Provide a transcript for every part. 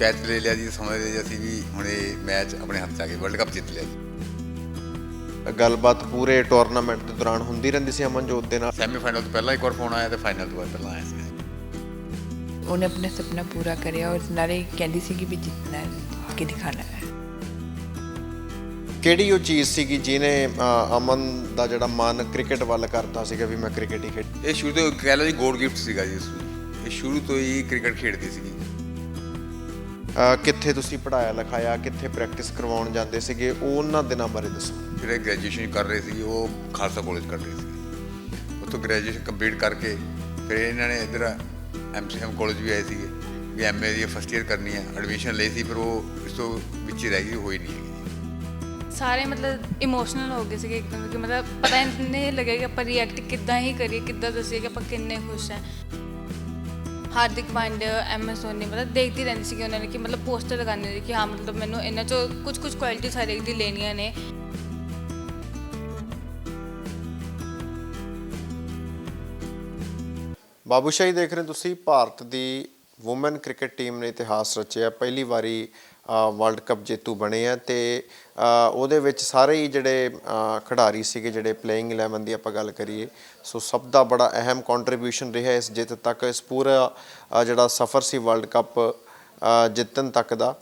Catch ਲੈ ਲਿਆ ਜੀ ਸਮਝਦੇ ਜੀ ਅਸੀਂ ਵੀ ਹੁਣ ਇਹ ਮੈਚ ਆਪਣੇ ਹੱਥ 'ਚ ਆ ਗਿਆ ਵਰਲਡ ਕੱਪ ਜਿੱਤ ਲਿਆ ਜੀ। ਗੱਲਬਾਤ ਪੂਰੇ ਟੂਰਨਾਮੈਂਟ ਦੇ ਦੌਰਾਨ ਹੁੰਦੀ ਰਹਿੰਦੀ ਸੀ ਅਮਨਜੋਤ ਦੇ ਨਾਲ? ਸੈਮੀਫਾਈਨਲ ਤੋਂ ਪਹਿਲਾਂ ਇੱਕ ਵਾਰ ਫੋਨ ਆਇਆ ਤੇ ਫਾਈਨਲ ਤੋਂ ਬਾਅਦ ਪਹਿਲਾਂ ਆਇਆ ਸੀ। ਉਹਨੇ ਆਪਣਾ ਸੁਪਨਾ ਪੂਰਾ ਕਰਿਆ ਔਰ ਨਾਲੇ ਕਹਿੰਦੀ ਸੀ ਕਿ ਵੀ ਜਿੱਤਣਾ ਹੈ ਕਿ ਦਿਖਾਣਾ ਹੈ। ਕਿਹੜੀ ਉਹ ਚੀਜ਼ ਸੀਗੀ ਜਿਹਨੇ ਅ, ਅਮਨ ਦਾ ਜਿਹੜਾ ਮਨ ਕ੍ਰਿਕਟ ਵੱਲ ਕਰਤਾ ਸੀਗਾ ਵੀ ਮੈਂ ਕ੍ਰਿਕਟ ਹੀ ਖੇਡ ਇਹ ਸ਼ੁਰੂ ਤੋਂ ਕਹਿ ਲਓ ਜੀ ਗੋਡ ਗਿਫਟ ਸੀਗਾ ਜੀ ਇਹ ਸ਼ੁਰੂ ਤੋਂ ਹੀ ਕ੍ਰਿਕਟ ਖੇਡਦੀ ਸੀਗੀ। ਕਿੱਥੇ ਤੁਸੀਂ ਪੜਾਇਆ ਲਿਖਾਇਆ ਕਿੱਥੇ ਪ੍ਰੈਕਟਿਸ ਕਰਵਾਉਣ ਜਾਂਦੇ ਸੀਗੇ ਉਹ ਉਹਨਾਂ ਦਿਨਾਂ ਬਾਰੇ ਦੱਸੋ। ਜਿਹੜੇ ਗ੍ਰੈਜੂਏਸ਼ਨ ਕਰ ਰਹੇ ਸੀ ਉਹ ਖਾਲਸਾ ਕਾਲਜ ਕਰ ਰਹੇ ਸੀ। ਉੱਥੋਂ ਗ੍ਰੈਜੂਏਸ਼ਨ ਕੰਪਲੀਟ ਕਰਕੇ ਫਿਰ ਇਹਨਾਂ ਨੇ ਇੱਧਰ ਐਮਸੀਐਮ ਕਾਲਜ ਵੀ ਆਏ ਸੀਗੇ ਵੀ ਐਮਏ ਦੀ ਫਸਟ ਈਅਰ ਕਰਨੀ ਹੈ ਐਡਮਿਸ਼ਨ ਲਈ ਸੀ ਪਰ ਉਹ ਇਸ ਤੋਂ ਵਿੱਚ ਹੀ ਰਹਿ ਗਈ ਹੋਈ ਨਹੀਂ ਹੈਗੀ। ਸਾਰੇ ਮਤਲਬ ਇਮੋਸ਼ਨਲ ਹੋ ਗਏ ਸੀਗੇ ਇੱਕਦਮ ਕਿ ਮਤਲਬ ਪਤਾ ਨਹੀਂ ਲੱਗਿਆ ਕਿ ਆਪਾਂ ਰਿਐਕਟ ਕਿੱਦਾਂ ਹੀ ਕਰੀਏ ਕਿੱਦਾਂ ਦੱਸੀਏ ਕਿ ਆਪਾਂ ਕਿੰਨੇ ਖੁਸ਼ ਹਾਂ। ਹਾਰਦਿਕ ਪਾਂਡਿਆ ਐਮ ਐਸ ਧੋਨੀ, ਮਤਲਬ ਦੇਖਦੀ ਰਹਿੰਦੀ ਸੀ ਕਿ ਉਹਨਾਂ ਨੇ ਕਿ ਮਤਲਬ ਪੋਸਟਰ ਲਗਾਉਂਦੇ ਸੀ ਕਿ ਹਾਂ, ਮਤਲਬ ਮੈਨੂੰ ਇਹਨਾਂ ਚੋਂ ਕੁਝ ਕੁਝ ਕੁਆਲਿਟੀਜ਼ ਹਰੇਕ ਦੀ ਲੈਣੀਆਂ ਨੇ। ਬਾਬੂਸ਼ਾਹੀ ਦੇਖ ਰਹੇ ਹੋ ਤੁਸੀਂ, ਭਾਰਤ ਦੀ ਔਮਨ ਕ੍ਰਿਕਟ ਟੀਮ ਨੇ ਇਤਿਹਾਸ ਰਚਿਆ, ਪਹਿਲੀ ਵਾਰੀ ਵਰਲਡ ਕੱਪ ਜੇਤੂ ਬਣੇ ਆ ਤੇ ਉਹਦੇ ਵਿੱਚ ਸਾਰੇ ਹੀ ਜਿਹੜੇ ਖਿਡਾਰੀ ਸੀਗੇ ਜਿਹੜੇ ਪਲੇਇੰਗ 11 ਦੀ ਆਪਾਂ ਗੱਲ ਕਰੀਏ, ਸੋ ਸਭ ਦਾ ਬੜਾ ਅਹਿਮ ਕੰਟਰੀਬਿਊਸ਼ਨ ਰਿਹਾ ਇਸ ਜਿੱਤ ਤੱਕ, ਇਸ ਪੂਰਾ ਜਿਹੜਾ ਸਫ਼ਰ ਸੀ ਵਰਲਡ ਕੱਪ ਜਿੱਤਣ ਤੱਕ ਦਾ।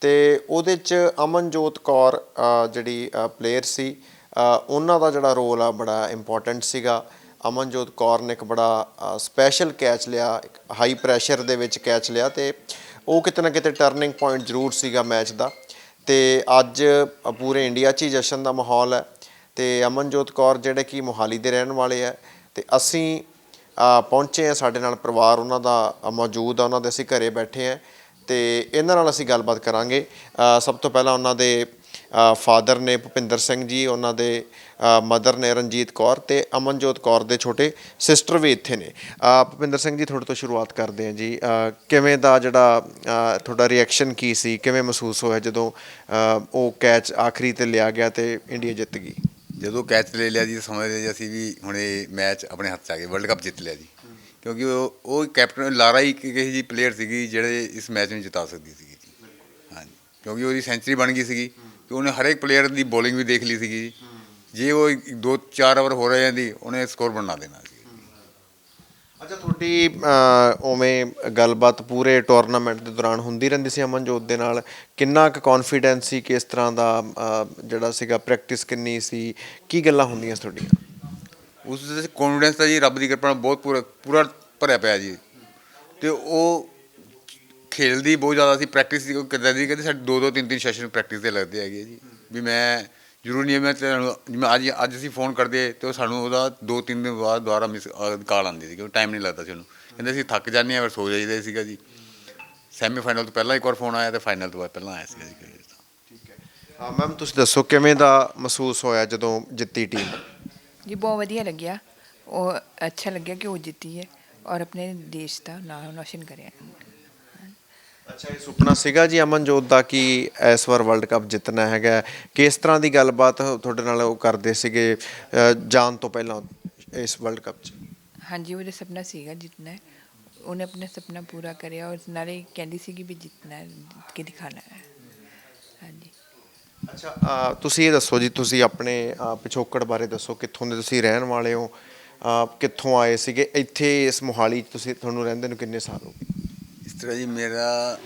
ਤੇ ਉਹਦੇ ਚ ਅਮਨਜੋਤ ਕੌਰ ਜਿਹੜੀ ਪਲੇਅਰ ਸੀ ਉਹਨਾਂ ਦਾ ਜਿਹੜਾ ਰੋਲ ਆ ਬੜਾ ਇੰਪੋਰਟੈਂਟ ਸੀਗਾ। ਅਮਨਜੋਤ ਕੌਰ ਨੇ ਇੱਕ ਬੜਾ ਸਪੈਸ਼ਲ ਕੈਚ ਲਿਆ ਹਾਈ ਪ੍ਰੈਸ਼ਰ ਦੇ ਵਿੱਚ ਕੈਚ ਲਿਆ ਤੇ ਉਹ ਕਿਤੇ ਨਾ ਕਿਤੇ ਟਰਨਿੰਗ ਪੁਆਇੰਟ ਜ਼ਰੂਰ ਸੀਗਾ ਮੈਚ ਦਾ। ਤੇ ਅੱਜ ਪੂਰੇ ਇੰਡੀਆ 'ਚ ਹੀ ਜਸ਼ਨ ਦਾ ਮਾਹੌਲ ਹੈ ਤੇ ਅਮਨਜੋਤ ਕੌਰ ਜਿਹੜੇ ਕਿ ਮੋਹਾਲੀ ਦੇ ਰਹਿਣ ਵਾਲੇ ਆ ਤੇ ਅਸੀਂ ਪਹੁੰਚੇ ਆ ਸਾਡੇ ਨਾਲ ਪਰਿਵਾਰ ਉਹਨਾਂ ਦਾ ਮੌਜੂਦ ਆ, ਉਹਨਾਂ ਦੇ ਅਸੀਂ ਘਰੇ ਬੈਠੇ ਆ ਤੇ ਇਹਨਾਂ ਨਾਲ ਅਸੀਂ ਗੱਲਬਾਤ ਕਰਾਂਗੇ। ਸਭ ਤੋਂ ਪਹਿਲਾਂ ਉਹਨਾਂ ਦੇ ਫਾਦਰ ਨੇ ਭੁਪਿੰਦਰ ਸਿੰਘ ਜੀ, ਉਹਨਾਂ ਦੇ ਮਦਰ ਨੇ ਰਣਜੀਤ ਕੌਰ ਤੇ ਅਮਨਜੋਤ ਕੌਰ ਦੇ ਛੋਟੇ ਸਿਸਟਰ ਵੀ ਇੱਥੇ ਨੇ। ਭੁਪਿੰਦਰ ਸਿੰਘ ਜੀ, ਤੁਹਾਡੇ ਤੋਂ ਸ਼ੁਰੂਆਤ ਕਰਦੇ ਹਾਂ ਜੀ। ਕਿਵੇਂ ਦਾ ਜਿਹੜਾ ਤੁਹਾਡਾ ਰਿਐਕਸ਼ਨ ਕੀ ਸੀ? ਕਿਵੇਂ ਮਹਿਸੂਸ ਹੋਇਆ ਜਦੋਂ ਉਹ ਕੈਚ ਆਖਰੀ ਤੇ ਲਿਆ ਗਿਆ ਤੇ ਇੰਡੀਆ ਜਿੱਤ ਗਈ? ਜਦੋਂ ਕੈਚ ਲੈ ਲਿਆ ਜੀ ਸਮਝਦੇ ਜੀ, ਅਸੀਂ ਵੀ ਹੁਣ ਇਹ ਮੈਚ ਆਪਣੇ ਹੱਥ 'ਚ ਆ ਗਿਆ ਵਰਲਡ ਕੱਪ ਜਿੱਤ ਲਿਆ ਜੀ। ਕਿਉਂਕਿ ਉਹ ਉਹ ਕੈਪਟਨ ਲਾਰਾ ਹੀ ਇੱਕ ਇਹੋ ਜੀ ਪਲੇਅਰ ਸੀਗੀ, ਜਿਹੜੇ ਇਸ ਮੈਚ ਨੂੰ ਜਿਤਾ ਸਕਦੀ ਸੀਗੀ ਜੀ। ਹਾਂਜੀ। ਕਿਉਂਕਿ ਉਹਦੀ ਸੈਂਚਰੀ ਬਣ ਗਈ ਸੀਗੀ। ਕਿ ਉਹਨੇ ਹਰੇਕ ਪਲੇਅਰ ਦੀ ਬੋਲਿੰਗ ਵੀ ਦੇਖ ਲਈ ਸੀਗੀ ਜੀ। ਜੇ ਉਹ ਇੱਕ- ਦੋ ਚਾਰ ਓਵਰ ਹੋ ਰਹੇ ਜਾਂਦੀ ਉਹਨੇ ਸਕੋਰ ਬਣਾ ਦੇਣਾ ਸੀ। ਅੱਛਾ ਤੁਹਾਡੀ ਉਵੇਂ ਗੱਲਬਾਤ ਪੂਰੇ ਟੂਰਨਾਮੈਂਟ ਦੇ ਦੌਰਾਨ ਹੁੰਦੀ ਰਹਿੰਦੀ ਸੀ ਅਮਨਜੋਤ ਦੇ ਨਾਲ। ਕਿੰਨਾ ਕੁ ਕੌਨਫੀਡੈਂਸ ਸੀ ਕਿਸ ਤਰ੍ਹਾਂ ਦਾ ਜਿਹੜਾ ਸੀਗਾ ਪ੍ਰੈਕਟਿਸ ਕਿੰਨੀ ਸੀ? ਕੀ ਗੱਲਾਂ ਹੁੰਦੀਆਂ ਤੁਹਾਡੀਆਂ? ਉਸ ਦੇ ਕੌਨਫੀਡੈਂਸ ਤਾਂ ਜੀ ਰੱਬ ਦੀ ਕਿਰਪਾ ਨਾਲ ਬਹੁਤ ਪੂਰਾ ਪੂਰਾ ਭਰਿਆ ਪਿਆ ਜੀ। ਤੇ ਉਹ ਖੇਲਦੀ ਬਹੁਤ ਜ਼ਿਆਦਾ ਸੀ ਪ੍ਰੈਕਟਿਸ ਦੀ ਕਿਦਾਂ ਦੀ ਕਹਿੰਦੇ ਸਾਡੇ ਦੋ ਦੋ ਤਿੰਨ ਤਿੰਨ ਸੈਸ਼ਨ ਪ੍ਰੈਕਟਿਸ ਦੇ ਲੱਗਦੇ ਹੈਗੇ ਜੀ। ਵੀ ਮੈਂ ਜ਼ਰੂਰ ਨਹੀਂ ਹੈ ਮੈਂ ਤੁਹਾਨੂੰ ਜਿਵੇਂ ਅੱਜ ਅੱਜ ਅਸੀਂ ਫੋਨ ਕਰਦੇ ਤੇ ਉਹ ਸਾਨੂੰ ਉਹਦਾ ਦੋ ਤਿੰਨ ਦਿਨ ਬਾਅਦ ਦੁਬਾਰਾ ਮਿਸ ਕਾਲ ਆਉਂਦੀ ਸੀ ਕਿਉਂਕਿ ਟਾਈਮ ਨਹੀਂ ਲੱਗਦਾ ਸੀ ਉਹਨੂੰ। ਕਹਿੰਦੇ ਅਸੀਂ ਥੱਕ ਜਾਂਦੇ ਆ ਫਿਰ ਸੋ ਜਾਈਦਾ ਸੀਗਾ ਜੀ। ਸੈਮੀਫਾਈਨਲ ਤੋਂ ਪਹਿਲਾਂ ਇੱਕ ਵਾਰ ਫੋਨ ਆਇਆ ਤੇ ਫਾਈਨਲ ਤੋਂ ਬਾਅਦ ਪਹਿਲਾਂ ਆਇਆ ਸੀਗਾ ਜੀ ਠੀਕ ਹੈ। ਮੈਮ ਤੁਸੀਂ ਦੱਸੋ ਕਿਵੇਂ ਦਾ ਮਹਿਸੂਸ ਹੋਇਆ ਜਦੋਂ ਜਿੱਤੀ ਟੀਮ ਜੀ ਬਹੁਤ ਵਧੀਆ ਲੱਗਿਆ। ਉਹ ਅੱਛਾ ਲੱਗਿਆ ਕਿ ਉਹ ਜਿੱਤੀ ਹੈ ਔਰ ਆਪਣੇ ਦੇਸ਼ ਦਾ ਨਾਮ ਰੋਸ਼ਨ ਕਰਿਆ। ਅੱਛਾ ਇਹ ਸੁਪਨਾ ਸੀਗਾ ਜੀ ਅਮਨਜੋਤ ਦਾ ਕਿ ਇਸ ਵਾਰ ਵਰਲਡ ਕੱਪ ਜਿੱਤਣਾ ਹੈਗਾ। ਕਿਸ ਤਰ੍ਹਾਂ ਦੀ ਗੱਲਬਾਤ ਤੁਹਾਡੇ ਨਾਲ ਉਹ ਕਰਦੇ ਸੀਗੇ ਜਾਣ ਤੋਂ ਪਹਿਲਾਂ ਇਸ ਵਰਲਡ ਕੱਪ 'ਚ? ਹਾਂਜੀ ਉਹਦਾ ਸੁਪਨਾ ਸੀਗਾ ਜਿੱਤਣਾ ਉਹਨੇ ਆਪਣਾ ਸੁਪਨਾ ਪੂਰਾ ਕਰਿਆ ਔਰ ਨਾਲੇ ਕਹਿੰਦੀ ਸੀ ਕਿ ਵੀ ਜਿੱਤਣਾ ਹੈ ਕਿ ਦਿਖਾਣਾ ਹੈ। ਹਾਂਜੀ। ਅੱਛਾ ਤੁਸੀਂ ਇਹ ਦੱਸੋ ਜੀ ਤੁਸੀਂ ਆਪਣੇ ਪਿਛੋਕੜ ਬਾਰੇ ਦੱਸੋ ਕਿੱਥੋਂ ਦੇ ਤੁਸੀਂ ਰਹਿਣ ਵਾਲੇ ਹੋ? ਅ, ਕਿੱਥੋਂ ਆਏ ਸੀਗੇ? ਇੱਥੇ ਇਸ ਮੋਹਾਲੀ 'ਚ ਤੁਸੀਂ ਤੁਹਾਨੂੰ ਰਹਿੰਦੇ ਨੂੰ ਕਿੰਨੇ ਸਾਲ ਹੋ ਗਏ? ਇਸ ਤਰ੍ਹਾਂ ਜੀ ਮੇਰਾ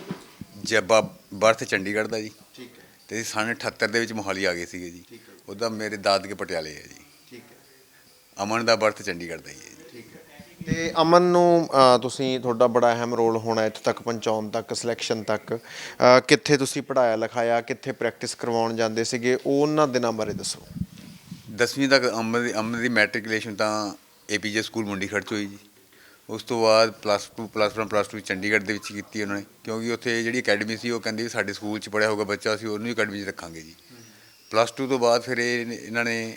ਜੱਬਾ ਬਰਥ ਚੰਡੀਗੜ੍ਹ ਦਾ ਜੀ। ਠੀਕ ਹੈ। ਤੇ ਸਨ 78 ਦੇ ਵਿੱਚ ਮੋਹਾਲੀ ਆ ਗਏ ਸੀਗੇ ਜੀ। ਠੀਕ ਹੈ। ਉਹਦਾ ਮੇਰੇ ਦਾਦਕੇ ਪਟਿਆਲੇ ਹੈ ਜੀ। ਠੀਕ ਹੈ। ਅਮਨ ਦਾ ਬਰਥ ਚੰਡੀਗੜ੍ਹ ਦਾ ਹੀ ਹੈ ਜੀ। ਠੀਕ ਹੈ। ਤੇ ਅਮਨ ਨੂੰ ਅ, ਤੁਸੀਂ ਤੁਹਾਡਾ ਬੜਾ ਅਹਿਮ ਰੋਲ ਹੋਣਾ ਇੱਥੇ ਤੱਕ ਪਹੁੰਚਾਉਣ ਤੱਕ ਸਿਲੈਕਸ਼ਨ ਤੱਕ। ਅ, ਕਿੱਥੇ ਤੁਸੀਂ ਪੜਾਇਆ ਲਿਖਾਇਆ ਕਿੱਥੇ ਪ੍ਰੈਕਟਿਸ ਕਰਵਾਉਣ ਜਾਂਦੇ ਸੀਗੇ ਉਹ ਉਹਨਾਂ ਦਿਨਾਂ ਬਾਰੇ ਦੱਸੋ। 10ਵੀਂ ਤੱਕ ਅਮਨ ਦੀ ਅਮਨ ਦੀ ਮੈਟ੍ਰਿਕੂਲੇਸ਼ਨ ਤਾਂ ਏਪੀਜੇ ਸਕੂਲ ਮੁੰਡੀ ਖਰਚ ਹੋਈ ਜੀ। ਉਸ ਤੋਂ ਬਾਅਦ ਪਲੱਸ 2 ਪਲੱਸ 1 ਪਲੱਸ 2 ਚੰਡੀਗੜ੍ਹ ਦੇ ਵਿੱਚ ਕੀਤੀ ਉਹਨਾਂ ਨੇ, ਕਿਉਂਕਿ ਉੱਥੇ ਜਿਹੜੀ ਅਕੈਡਮੀ ਸੀ, ਉਹ ਕਹਿੰਦੀ ਵੀ ਸਾਡੇ ਸਕੂਲ 'ਚ ਪੜਿਆ ਹੋਊਗਾ ਬੱਚਾ ਸੀ ਉਹਨੂੰ ਹੀ ਅਕੈਡਮੀ 'ਚ ਰੱਖਾਂਗੇ ਜੀ। ਪਲੱਸ 2 ਤੋਂ ਬਾਅਦ ਫਿਰ ਇਹ ਇਹਨਾਂ ਨੇ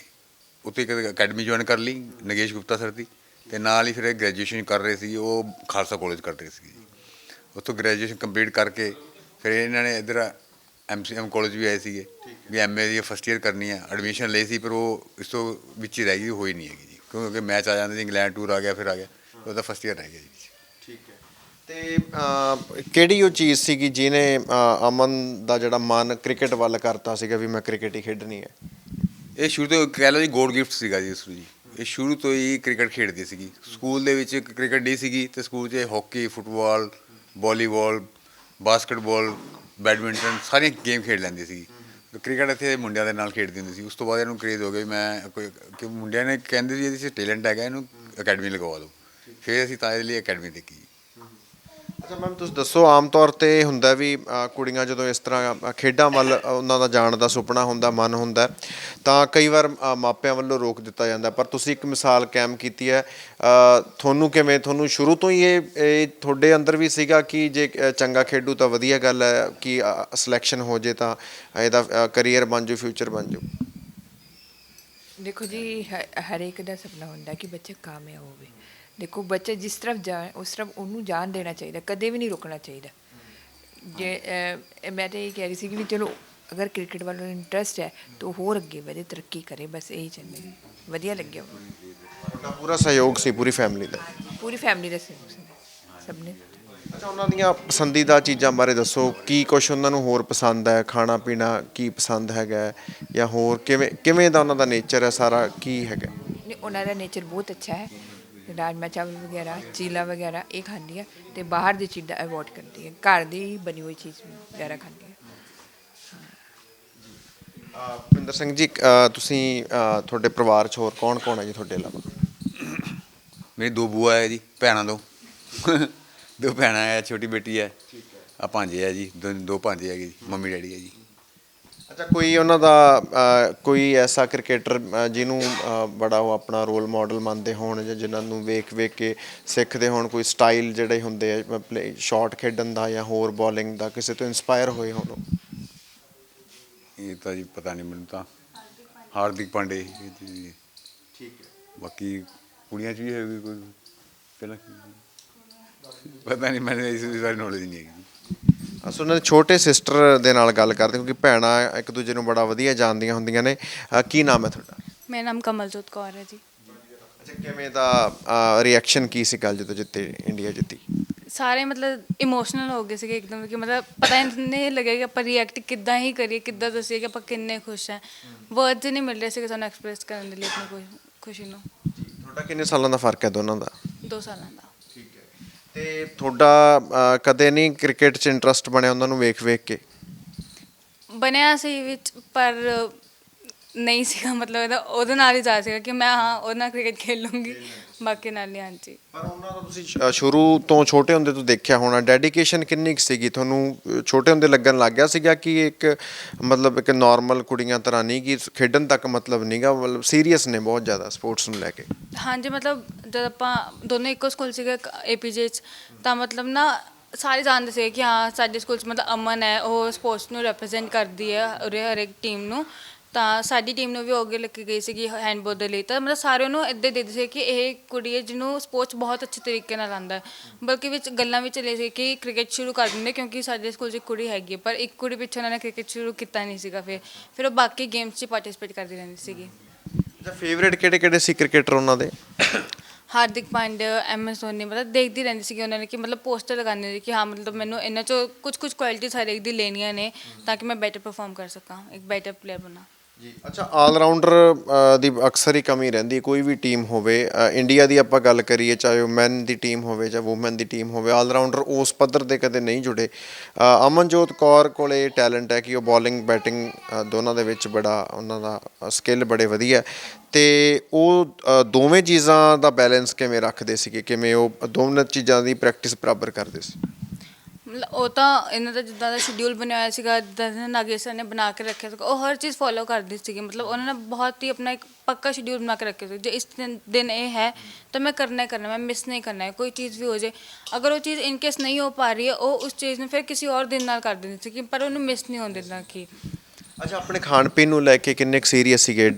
ਉੱਥੇ ਇੱਕ ਅਕੈਡਮੀ ਜੁਆਇਨ ਕਰ ਲਈ, ਨਗੇਸ਼ ਗੁਪਤਾ ਸਰ ਦੀ, ਤੇ ਨਾਲ ਹੀ ਫਿਰ ਇਹ ਗ੍ਰੈਜੂਏਸ਼ਨ ਕਰ ਰਹੇ ਸੀ, ਉਹ ਖਾਲਸਾ ਕਾਲਜ ਕਰ ਰਹੇ ਸੀ ਜੀ। ਉੱਥੋਂ ਗ੍ਰੈਜੂਏਸ਼ਨ ਕੰਪਲੀਟ ਕਰਕੇ ਫਿਰ ਇਹਨਾਂ ਨੇ ਇੱਧਰ ਐਮਸੀਐਮ ਕਾਲਜ ਵੀ ਆਏ ਸੀਗੇ, ਵੀ ਐਮਏ ਦੀ ਫਸਟ ਈਅਰ ਕਰਨੀ ਆ ਐਡਮਿਸ਼ਨ ਲਈ ਸੀ, ਪਰ ਉਹ ਇਸ ਤੋਂ ਵਿੱਚ ਹੀ ਰਹਿ ਗਈ, ਹੋਈ ਨਹੀਂ ਹੈਗੀ ਜੀ। ਕਿਉਂਕਿ ਮੈਚ ਆ ਜਾਂਦੇ ਸੀ, ਇੰਗਲੈਂਡ ਟੂਰ ਆ ਗਿਆ, ਫਿਰ ਆ ਗਿਆ। ਉਹਦਾ ਫਸਟ ਈਅਰ ਰਹਿ ਗਿਆ ਜੀ। ਠੀਕ ਹੈ। ਤੇ ਕਿਹੜੀ ਉਹ ਚੀਜ਼ ਸੀਗੀ ਜਿਹਨੇ ਅਮਨ ਦਾ ਜਿਹੜਾ ਮਨ ਕ੍ਰਿਕਟ ਵੱਲ ਕਰਤਾ ਸੀਗਾ ਵੀ ਮੈਂ ਕ੍ਰਿਕਟ ਹੀ ਖੇਡਣੀ ਹੈ? ਇਹ ਸ਼ੁਰੂ ਤੋਂ ਕਹਿ ਲਓ ਜੀ ਗੋਡ ਗਿਫਟ ਸੀਗਾ ਜੀ ਇਸ ਨੂੰ ਜੀ। ਇਹ ਸ਼ੁਰੂ ਤੋਂ ਹੀ ਕ੍ਰਿਕਟ ਖੇਡਦੀ ਸੀਗੀ। ਸਕੂਲ ਦੇ ਵਿੱਚ ਕ੍ਰਿਕਟ ਡੇ ਸੀਗੀ ਤੇ ਸਕੂਲ 'ਚ hockey football volleyball basketball badminton ਸਾਰੀਆਂ ਗੇਮ ਖੇਡ ਲੈਂਦੀ ਸੀਗੀ। ਕ੍ਰਿਕਟ ਇੱਥੇ ਮੁੰਡਿਆਂ ਦੇ ਨਾਲ ਖੇਡਦੀ ਹੁੰਦੀ ਸੀ। ਉਸ ਤੋਂ ਬਾਅਦ ਇਹਨੂੰ ਕਰੇਜ਼ ਹੋ ਗਿਆ ਵੀ ਮੈਂ ਕੋਈ ਕਿ ਮੁੰਡਿਆਂ ਨੇ ਕਹਿੰਦੇ ਸੀ ਇਹਦੇ 'ਚ ਟੈਲੈਂਟ ਹੈਗਾ ਇਹਨੂੰ ਅਕੈਡਮੀ ਲਗਵਾ ਦਿਓ। ਫਿਰ ਅਸੀਂ ਤਾਂ ਇਹਦੇ ਲਈ ਅਕੈਡਮੀ ਦੇਖੀ ਜੀ। ਅੱਛਾ ਮੈਮ ਤੁਸੀਂ ਦੱਸੋ ਆਮ ਤੌਰ ਤੇ ਹੁੰਦਾ ਵੀ ਕੁੜੀਆਂ ਜਦੋਂ ਇਸ ਤਰ੍ਹਾਂ ਖੇਡਾਂ ਵੱਲ ਉਹਨਾਂ ਦਾ ਜਾਣ ਦਾ ਸੁਪਨਾ ਹੁੰਦਾ ਮਨ ਹੁੰਦਾ ਤਾਂ ਕਈ ਵਾਰ ਮਾਪਿਆਂ ਵੱਲੋਂ ਰੋਕ ਦਿੱਤਾ ਜਾਂਦਾ। ਪਰ ਤੁਸੀਂ ਇੱਕ ਮਿਸਾਲ ਕਾਇਮ ਕੀਤੀ ਹੈ ਤੁਹਾਨੂੰ ਕਿਵੇਂ ਤੁਹਾਨੂੰ ਸ਼ੁਰੂ ਤੋਂ ਹੀ ਇਹ ਇਹ ਤੁਹਾਡੇ ਅੰਦਰ ਵੀ ਸੀਗਾ ਕਿ ਜੇ ਚੰਗਾ ਖੇਡੂ ਤਾਂ ਵਧੀਆ ਗੱਲ ਹੈ ਕਿ ਸਿਲੈਕਸ਼ਨ ਹੋ ਜੇ ਤਾਂ ਇਹਦਾ ਕੈਰੀਅਰ ਬਣ ਜਾਊ ਫਿਊਚਰ ਬਣ ਜਾਊ? ਦੇਖੋ ਜੀ ਹ- ਹਰੇਕ ਦਾ ਸੁਪਨਾ ਹੁੰਦਾ ਕਿ ਬੱਚਾ ਕਾਮਯਾਬ ਹੋਵੇ। ਦੇਖੋ ਬੱਚਾ ਜਿਸ ਤਰਫ ਜਾਏ ਉਸ ਤਰਫ ਉਹਨੂੰ ਜਾਣ ਦੇਣਾ ਚਾਹੀਦਾ ਕਦੇ ਵੀ ਨਹੀਂ ਰੁਕਣਾ ਚਾਹੀਦਾ। ਜੇ ਮੈਂ ਤਾਂ ਇਹ ਕਹਿ ਰਹੀ ਸੀ ਕਿ ਵੀ ਚਲੋ ਅਗਰ ਕ੍ਰਿਕਟ ਵੱਲ ਇੰਟਰਸਟ ਹੈ ਤਾਂ ਹੋਰ ਅੱਗੇ ਵਧੇ ਤਰੱਕੀ ਕਰੇ ਬਸ ਇਹੀ ਚਾਹੁੰਦੇ। ਵਧੀਆ ਲੱਗਿਆ ਤੁਹਾਡਾ ਪੂਰਾ ਸਹਿਯੋਗ ਸੀ ਪੂਰੀ ਫੈਮਿਲੀ ਦਾ। ਪੂਰੀ ਫੈਮਿਲੀ ਦਾ ਸਹਿਯੋਗ ਸੀ ਸਭ ਨੇ। ਅੱਛਾ ਉਹਨਾਂ ਦੀਆਂ ਪਸੰਦੀਦਾ ਚੀਜ਼ਾਂ ਬਾਰੇ ਦੱਸੋ ਕੀ ਕੁਝ ਉਹਨਾਂ ਨੂੰ ਹੋਰ ਪਸੰਦ ਹੈ ਖਾਣਾ ਪੀਣਾ ਕੀ ਪਸੰਦ ਹੈਗਾ? ਜਾਂ ਹੋਰ ਕਿਵੇਂ ਕਿਵੇਂ ਦਾ ਉਹਨਾਂ ਦਾ ਨੇਚਰ ਹੈ ਸਾਰਾ ਕੀ ਹੈਗਾ ਨਹੀਂ ਉਹਨਾਂ ਦਾ ਨੇਚਰ ਬਹੁਤ ਅੱਛਾ ਹੈ। ਰਾਜਮਾ ਚਾਵਲ ਵਗੈਰਾ ਚੀਲਾ ਵਗੈਰਾ ਇਹ ਖਾਂਦੀ ਹੈ ਤੇ ਬਾਹਰ ਦੀ ਚੀਜ਼ਾਂ ਅਵੋਇਡ ਕਰਦੀ ਹੈ। ਘਰ ਦੀ ਹੀ ਬਣੀ ਹੋਈ ਚੀਜ਼ ਵਗੈਰਾ ਖਾਂਦੀ ਹੈ। ਭਿੰਦਰ ਸਿੰਘ ਜੀ ਅਹ, ਤੁਸੀਂ ਅਹ, ਤੁਹਾਡੇ ਪਰਿਵਾਰ 'ਚ ਹੋਰ ਕੌਣ ਕੌਣ ਹੈ ਜੀ ਤੁਹਾਡੇ ਇਲਾਵਾ? ਮੇਰੀ ਦੋ ਬੂਆ ਹੈ ਜੀ ਭੈਣਾਂ ਤੋਂ ਦੋ ਭੈਣਾਂ ਹੈ ਛੋਟੀ ਬੇਟੀ ਹੈ। ਆ ਭਾਂਜੇ ਹੈ ਜੀ ਦੋ ਦੋ ਭਾਂਜੇ ਹੈਗੇ ਜੀ ਮੰਮੀ ਡੈਡੀ ਹੈ ਜੀ। ਅੱਛਾ ਕੋਈ ਉਹਨਾਂ ਦਾ ਕੋਈ ਐਸਾ ਕ੍ਰਿਕਟਰ ਜਿਹਨੂੰ ਬੜਾ ਉਹ ਆਪਣਾ ਰੋਲ ਮਾਡਲ ਮੰਨਦੇ ਹੋਣ ਜਾਂ ਜਿਨ੍ਹਾਂ ਨੂੰ ਵੇਖ ਵੇਖ ਕੇ ਸਿੱਖਦੇ ਹੋਣ ਕੋਈ ਸਟਾਈਲ ਜਿਹੜੇ ਹੁੰਦੇ ਆ ਪਲੇ ਸ਼ਾਟ ਖੇਡਣ ਦਾ ਜਾਂ ਹੋਰ ਬੋਲਿੰਗ ਦਾ ਕਿਸੇ ਤੋਂ ਇਨਸਪਾਇਰ ਹੋਏ ਹੋਣ? ਇਹ ਤਾਂ ਜੀ ਪਤਾ ਨਹੀਂ ਮੈਨੂੰ ਤਾਂ। ਹਾਰਦਿਕ ਪਾਂਡੇ ਠੀਕ ਹੈ। ਬਾਕੀ ਕੁੜੀਆਂ 'ਚ ਵੀ ਹੈਗੀ ਕੋਈ? ਪਹਿਲਾਂ ਪਤਾ ਨਹੀਂ ਮੈਨੂੰ ਇਸ ਬਾਰੇ ਨੌਲੇਜ ਨਹੀਂ ਹੈਗੀ। ਅਸਲ ਉਹਨਾਂ ਦੇ ਛੋਟੇ ਸਿਸਟਰ ਦੇ ਨਾਲ ਗੱਲ ਕਰਦੇ ਕਿਉਂਕਿ ਭੈਣਾਂ ਇੱਕ ਦੂਜੇ ਨੂੰ ਬੜਾ ਵਧੀਆ ਜਾਣਦੀਆਂ ਹੁੰਦੀਆਂ ਨੇ। ਕੀ ਨਾਮ ਹੈ ਤੁਹਾਡਾ? ਮੇਰਾ ਨਾਮ ਕਮਲਜੋਤ ਕੌਰ ਹੈ ਜੀ। ਅੱਛਾ ਕਿਵੇਂ ਦਾ ਰਿਐਕਸ਼ਨ ਕੀ ਸੀ ਕੱਲ ਜਦੋਂ ਜਿੱਤੇ ਇੰਡੀਆ ਜਿੱਤੀ? ਸਾਰੇ ਮਤਲਬ ਇਮੋਸ਼ਨਲ ਹੋ ਗਏ ਸੀਗੇ ਇੱਕਦਮ ਕਿ ਮਤਲਬ ਪਤਾ ਹੀ ਨਹੀਂ ਲੱਗਿਆ ਕਿ ਆਪਾਂ ਰਿਐਕਟ ਕਿੱਦਾਂ ਹੀ ਕਰੀਏ ਕਿੱਦਾਂ ਦੱਸੀਏ ਕਿ ਆਪਾਂ ਕਿੰਨੇ ਖੁਸ਼ ਹਾਂ। ਵਰਡਸ ਨਹੀਂ ਮਿਲ ਰਹੇ ਸੀਗੇ ਸਾਨੂੰ ਐਕਸਪ੍ਰੈਸ ਕਰਨ ਦੇ ਲਈ ਆਪਣੀ ਖੁਸ਼- ਖੁਸ਼ੀ ਨੂੰ। ਤੁਹਾਡਾ ਕਿੰਨੇ ਸਾਲਾਂ ਦਾ ਫ਼ਰਕ ਹੈ ਦੋਨਾਂ ਦਾ? ਦੋ ਸਾਲਾਂ ਦਾ। ਤੇ ਤੁਹਾਡਾ ਅਹ, ਕਦੇ ਨਹੀਂ ਕ੍ਰਿਕਟ 'ਚ ਇੰਟਰਸਟ ਬਣਿਆ ਉਹਨਾਂ ਨੂੰ ਵੇਖ ਵੇਖ ਕੇ? ਬਣਿਆ ਸੀ ਵਿੱਚ ਪਰ ਨਹੀਂ ਸੀਗਾ ਮਤਲਬ ਇਹਦਾ ਉਹਦੇ ਨਾਲ ਹੀ ਜਾ ਸੀਗਾ ਕਿ ਮੈਂ ਹਾਂ ਉਹਦੇ ਨਾਲ ਕ੍ਰਿਕਟ ਖੇਡ ਲੂੰਗੀ ਬਾਕੀ ਨਾਲ ਨਹੀਂ ਹਾਂਜੀ। ਪਰ ਉਹਨਾਂ ਦਾ ਤੁਸੀਂ ਸ਼- ਸ਼ੁਰੂ ਤੋਂ ਛੋਟੇ ਹੁੰਦੇ ਤੋਂ ਦੇਖਿਆ ਹੋਣਾ ਡੈਡੀਕੇਸ਼ਨ ਕਿੰਨੀ ਕੁ ਸੀਗੀ? ਤੁਹਾਨੂੰ ਛੋਟੇ ਹੁੰਦੇ ਲੱਗਣ ਲੱਗ ਗਿਆ ਸੀਗਾ ਕਿ ਇੱਕ ਮਤਲਬ ਇੱਕ ਨਾਰਮਲ ਕੁੜੀਆਂ ਤਰ੍ਹਾਂ ਨਹੀਂ ਕਿ ਖੇਡਣ ਤੱਕ ਮਤਲਬ ਨਹੀਂਗਾ ਮਤਲਬ ਸੀਰੀਅਸ ਨੇ ਬਹੁਤ ਜ਼ਿਆਦਾ ਸਪੋਰਟਸ ਨੂੰ ਲੈ ਕੇ? ਹਾਂਜੀ ਮਤਲਬ ਜਦ ਆਪਾਂ ਦੋਨੋਂ ਇੱਕੋ ਸਕੂਲ ਸੀਗੇ ਏਪੀਜੇ ਚ ਤਾਂ ਮਤਲਬ ਨਾ ਸਾਰੇ ਜਾਣਦੇ ਸੀ ਕਿ ਹਾਂ ਸਾਡੇ ਸਕੂਲ ਚ ਮਤਲਬ ਅਮਨ ਹੈ ਉਹ ਸਪੋਰਟਸ ਨੂੰ ਰਿਪਰੈਜ਼ੈਂਟ ਕਰਦੀ ਹੈ ਉਰੇ ਹਰੇਕ ਟੀਮ ਨੂੰ। ਤਾਂ ਸਾਡੀ ਟੀਮ ਨੂੰ ਵੀ ਅੱਗੇ ਲੱਗੀ ਗਈ ਸੀਗੀ ਹੈਂਡਬੋਲ ਦੇ ਲਈ। ਤਾਂ ਮਤਲਬ ਸਾਰਿਆਂ ਨੂੰ ਇੱਦਾਂ ਦੇ ਸੀ ਕਿ ਇਹ ਕੁੜੀ ਹੈ ਜਿਹਨੂੰ ਸਪੋਰਟਸ ਬਹੁਤ ਅੱਛੇ ਤਰੀਕੇ ਨਾਲ ਆਉਂਦਾ ਹੈ। ਬਲਕਿ ਵਿੱਚ ਗੱਲਾਂ ਵੀ ਚੱਲੇ ਸੀ ਕਿ ਕ੍ਰਿਕਟ ਸ਼ੁਰੂ ਕਰ ਦਿੰਦੇ ਕਿਉਂਕਿ ਸਾਡੇ ਸਕੂਲ 'ਚ ਇੱਕ ਕੁੜੀ ਹੈਗੀ ਹੈ, ਪਰ ਇੱਕ ਕੁੜੀ ਪਿੱਛੇ ਉਹਨਾਂ ਨੇ ਕ੍ਰਿਕਟ ਸ਼ੁਰੂ ਕੀਤਾ ਨਹੀਂ ਸੀਗਾ ਫਿਰ। ਫਿਰ ਉਹ ਬਾਕੀ ਗੇਮਸ 'ਚ ਪਾਰਟਿਸਿਪੇਟ ਕਰਦੀ ਰਹਿੰਦੀ ਸੀਗੀ। ਅੱਛਾ ਫੇਵਰੇਟ ਕਿਹੜੇ ਕਿਹੜੇ ਸੀ ਕ੍ਰਿਕਟਰ ਉਹਨਾਂ ਦੇ? ਹਾਰਦਿਕ ਪਾਂਡਿਆ ਐਮ ਐਸ ਧੋਨੀ ਮਤਲਬ ਦੇਖਦੀ ਰਹਿੰਦੀ ਸੀ ਕਿ ਉਹਨਾਂ ਨੇ ਕਿ ਮਤਲਬ ਪੋਸਟਰ ਲਗਾਉਂਦੇ ਸੀ ਕਿ ਹਾਂ ਮਤਲਬ ਮੈਨੂੰ ਇਹਨਾਂ ਚੋਂ ਕੁਝ ਕੁਝ ਕੁਆਲਿਟੀਜ਼ ਹਰੇਕ ਦੀ ਲੈਣੀਆਂ ਨੇ ਤਾਂ ਕਿ ਮੈਂ ਬੈਟਰ ਪਰਫਾਰਮ ਕਰ ਸਕਾਂ ਇੱਕ ਬੈਟਰ ਪਲੇਅਰ ਬਣਾ। ਜੀ। ਅੱਛਾ ਆਲ ਰਾਊਂਡਰ ਦੀ ਅਕਸਰ ਹੀ ਕਮੀ ਰਹਿੰਦੀ ਕੋਈ ਵੀ ਟੀਮ ਹੋਵੇ। ਇੰਡੀਆ ਦੀ ਆਪਾਂ ਗੱਲ ਕਰੀਏ, ਚਾਹੇ ਉਹ ਮੈਨ ਦੀ ਟੀਮ ਹੋਵੇ ਜਾਂ ਔਮਨ ਦੀ ਟੀਮ ਹੋਵੇ ਆਲ ਰਾਊਂਡਰ ਉਸ ਪੱਧਰ ਤੇ ਕਦੇ ਨਹੀਂ ਜੁੜੇ। ਅਮਨਜੋਤ ਕੌਰ ਕੋਲੇ ਟੈਲੈਂਟ ਹੈ ਕਿ ਉਹ ਬੋਲਿੰਗ ਬੈਟਿੰਗ ਦੋਨਾਂ ਦੇ ਵਿੱਚ ਬੜਾ ਉਹਨਾਂ ਦਾ ਸਕਿੱਲ ਬੜੇ ਵਧੀਆ ਹੈ। ਤੇ ਉਹ ਦੋਵੇਂ ਚੀਜ਼ਾਂ ਦਾ ਬੈਲੈਂਸ ਕਿਵੇਂ ਰੱਖਦੇ ਸੀਗੇ? ਕਿਵੇਂ ਉਹ ਦੋਨਾਂ ਚੀਜ਼ਾਂ ਦੀ ਪ੍ਰੈਕਟਿਸ ਬਰਾਬਰ ਕਰਦੇ ਸੀ? ਮਤਲਬ ਉਹ ਤਾਂ ਇਹਨਾਂ ਦਾ ਜਿੱਦਾਂ ਦਾ ਸ਼ਡਿਊਲ ਬਣਿਆ ਹੋਇਆ ਸੀਗਾ, ਜਿੱਦਾਂ ਦਾ ਨੇ ਬਣਾ ਕੇ ਰੱਖਿਆ ਸੀਗਾ, ਉਹ ਹਰ ਚੀਜ਼ ਫੋਲੋ ਕਰਦੀ ਸੀਗੀ। ਮਤਲਬ ਉਹਨਾਂ ਨੇ ਬਹੁਤ ਹੀ ਆਪਣਾ ਇੱਕ ਪੱਕਾ ਸ਼ਡਿਊਲ ਬਣਾ ਕੇ ਰੱਖਿਆ ਸੀ, ਜੇ ਇਸ ਦਿਨ ਦਿਨ ਇਹ ਹੈ, ਤਾਂ ਮੈਂ ਕਰਨਾ ਹੀ ਕਰਨਾ, ਮੈਂ ਮਿਸ ਨਹੀਂ ਕਰਨਾ ਹੈ, ਕੋਈ ਚੀਜ਼ ਵੀ ਹੋ ਜੇ। ਅਗਰ ਉਹ ਚੀਜ਼ ਇਨ ਕੇਸ ਨਹੀਂ ਹੋ ਪਾ ਰਹੀ ਹੈ, ਉਹ ਉਸ ਚੀਜ਼ ਨੂੰ ਫਿਰ ਕਿਸੇ ਹੋਰ ਦਿਨ ਨਾਲ ਕਰ ਦਿੰਦੀ ਸੀਗੀ, ਪਰ ਉਹਨੂੰ ਮਿਸ ਨਹੀਂ ਹੋਣ ਦਿੰਦਾ ਕਿ। ਅੱਛਾ, ਆਪਣੇ ਖਾਣ ਪੀਣ ਨੂੰ ਲੈ ਕੇ ਕਿੰਨੇ ਕੁ ਸੀਰੀਅਸ ਸੀਗੇ?